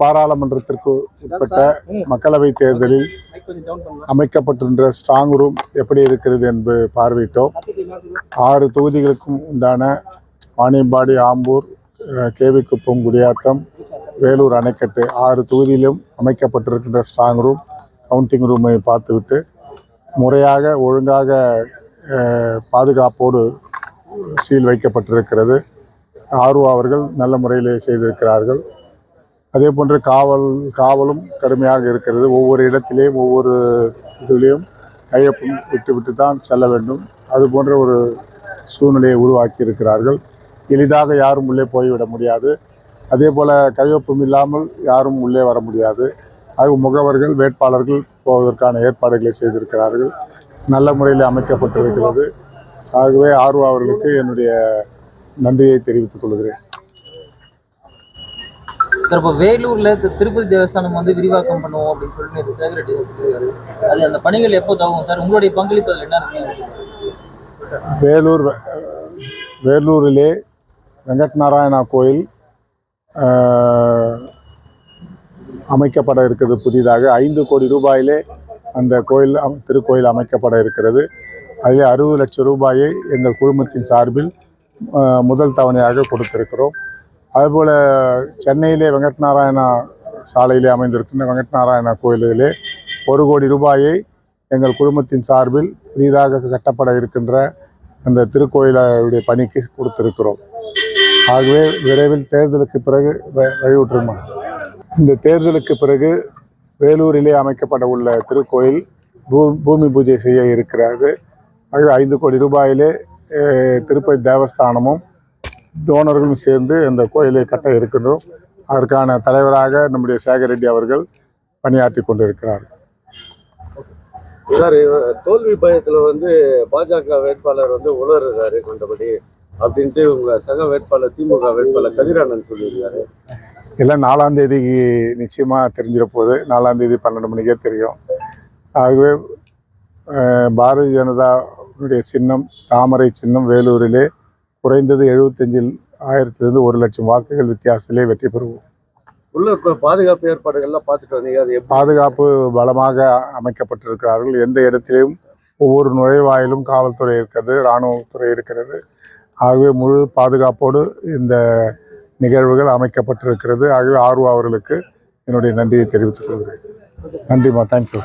பாராளுமன்றத்திற்கு உட்பட்ட மக்களவை தேர்தலில் அமைக்கப்பட்டிருந்த ஸ்ட்ராங் ரூம் எப்படி இருக்கிறது என்று பார்வையிட்டோம். ஆறு தொகுதிகளுக்கும் உண்டான வாணியம்பாடி ஆம்பூர் கேவிக்குப்பம் குடியாத்தம் வேலூர் அணைக்கட்டு ஆறு தொகுதியிலும் அமைக்கப்பட்டிருக்கின்ற ஸ்ட்ராங் ரூம் கவுண்டிங் ரூமை பார்த்துவிட்டு முறையாக ஒழுங்காக பாதுகாப்போடு சீல் வைக்கப்பட்டிருக்கிறது. ஆர்வ அவர்கள் நல்ல முறையிலே செய்திருக்கிறார்கள். அதே போன்று காவல் காவலும் கடுமையாக இருக்கிறது. ஒவ்வொரு இடத்திலேயும் ஒவ்வொரு இதுலேயும் கையொப்பம் விட்டு விட்டு தான் செல்ல வேண்டும். அது போன்ற ஒரு சூழ்நிலையை உருவாக்கி இருக்கிறார்கள் எளிதாக யாரும் உள்ளே போய்விட முடியாது. அதே போல் கையொப்பம் இல்லாமல் யாரும் உள்ளே வர முடியாது. அது முகவர்கள் வேட்பாளர்கள் போவதற்கான ஏற்பாடுகளை செய்திருக்கிறார்கள். நல்ல முறையில் அமைக்கப்பட்டிருக்கிறது. ஆகவே ஆர்வ அவர்களுக்கு என்னுடைய நன்றியை தெரிவித்துக் கொள்கிறேன். சார் இப்போ வேலூர்ல திருப்பதி தேவஸ்தானம் வந்து விரிவாக்கம் பண்ணுவோம் அப்படின்னு சொல்லிட்டு சேகர் ரெட்டி சொல்லியிருக்காரு அது அந்த பணிகள் எப்போ தகும் சார்? உங்களுடைய பங்களிப்பு அதில் என்ன இருக்கு? வேலூர் வேலூரிலே வெங்கட் நாராயணா கோயில் அமைக்கப்பட இருக்கிறது புதிதாக. ஐந்து கோடி ரூபாயிலே அந்த கோயில் திருக்கோயில் அமைக்கப்பட இருக்கிறது. அதில் அறுபது லட்சம் ரூபாயை எங்கள் குழுமத்தின் சார்பில் முதல் தவணையாக கொடுத்திருக்கிறோம். அதுபோல் சென்னையிலே வெங்கட் நாராயணா சாலையிலே அமைந்திருக்கின்ற வெங்கட் நாராயணா கோயிலிலே ஒரு கோடி ரூபாயை எங்கள் குடும்பத்தின் சார்பில் புதிதாக கட்டப்பட இருக்கின்ற அந்த திருக்கோயிலுடைய பணிக்கு கொடுத்திருக்கிறோம். ஆகவே விரைவில் தேர்தலுக்கு பிறகு வ- வழிவிட்டுருமா? இந்த தேர்தலுக்கு பிறகு வேலூரிலே அமைக்கப்பட உள்ள திருக்கோயில் பூ பூமி பூஜை செய்ய இருக்கிறது. ஆகவே ஐந்து கோடி ரூபாயிலே திருப்பதி தேவஸ்தானமும் டோனர்களும் சேர்ந்து இந்த கோயிலை கட்ட இருக்கின்றோம். அதற்கான தலைவராக நம்முடைய சேகர் ரெட்டி அவர்கள் பணியாற்றி கொண்டிருக்கிறார். சார் தோல்வி பயத்துல வந்து பாஜக வேட்பாளர் வந்து உளறுறாரு கொண்டபடி அப்படின்ட்டு உங்க சக வேட்பாளர் திமுக வேட்பாளர் கதிரானந்த் சொல்லியிருக்காரு. எல்லாம் நாலாம் தேதி நிச்சயமாக தெரிஞ்சிட போகுது நாலாம் தேதி பன்னெண்டு மணிக்கே தெரியும். ஆகவே பாரதிய ஜனதாவுடைய சின்னம் தாமரை சின்னம் வேலூரிலே குறைந்தது எழுபத்தஞ்சில் ஆயிரத்திலிருந்து ஒரு லட்சம் வாக்குகள் வித்தியாசத்திலே வெற்றி பெறுவோம். உள்ள பாதுகாப்பு ஏற்பாடுகள்லாம் பார்த்துட்டு வந்தீங்க. அது பாதுகாப்பு பலமாக அமைக்கப்பட்டிருக்கிறார்கள். எந்த இடத்திலும் ஒவ்வொரு நுழைவாயிலும் காவல்துறை இருக்கிறது இராணுவத்துறை இருக்கிறது. ஆகவே முழு பாதுகாப்போடு இந்த நிகழ்வுகள் அமைக்கப்பட்டிருக்கிறது. ஆகவே ஆர்வம் அவர்களுக்கு என்னுடைய நன்றியை தெரிவித்துக் கொள்கிறேன். நன்றிம்மா தேங்க்யூ